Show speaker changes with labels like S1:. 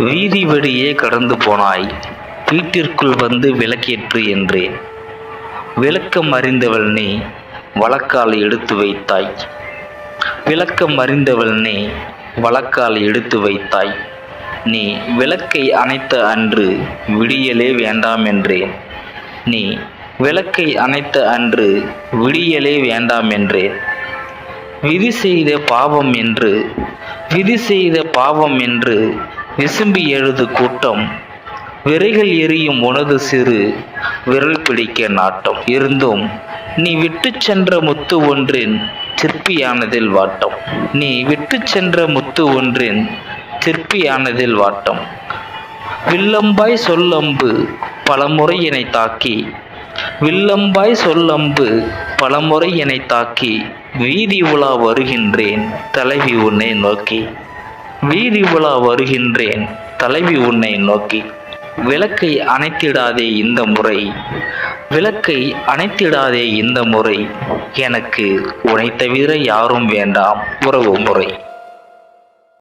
S1: வீதி வழியே கடந்து போனாய். வீட்டிற்குள் வந்து விளக்கேற்று என்றேன். விளக்கம் அறிந்தவள் நீ வழக்கால் எடுத்து வைத்தாய். விளக்கம் அறிந்தவள் நீ வழக்கால் எடுத்து வைத்தாய். நீ விளக்கை அணைத்த அன்று விடியலே வேண்டாம் என்றேன். நீ விளக்கை அணைத்த அன்று விடியலே வேண்டாம் என்றேன். விதி செய்த பாவம் என்று விதி செய்த பாவம் என்று விசும்பி எழுது கூட்டம் விரைகள் எரியும் உனது சிறு விரல் பிடிக்க நாட்டம். இருந்தும் நீ விட்டு சென்ற முத்து ஒன்றின் சிற்பியானதில் வாட்டம். நீ விட்டு சென்ற முத்து ஒன்றின் சிற்பியானதில் வாட்டம். வில்லம்பாய் சொல்லம்பு பலமுறை என்னை தாக்கி வில்லம்பாய் சொல்லம்பு பலமுறை என்னை தாக்கி வீதி உலா வருகின்றேன் தலைவி உன்னை நோக்கி. வீதி உலா வருகின்றேன். தலைவி உன்னை நோக்கி விளக்கை அணைத்திடாதே இந்த முறை. விளக்கை அணைத்திடாதே இந்த முறை. எனக்கு உனை தவிர யாரும் வேண்டாம் உறவு முறை.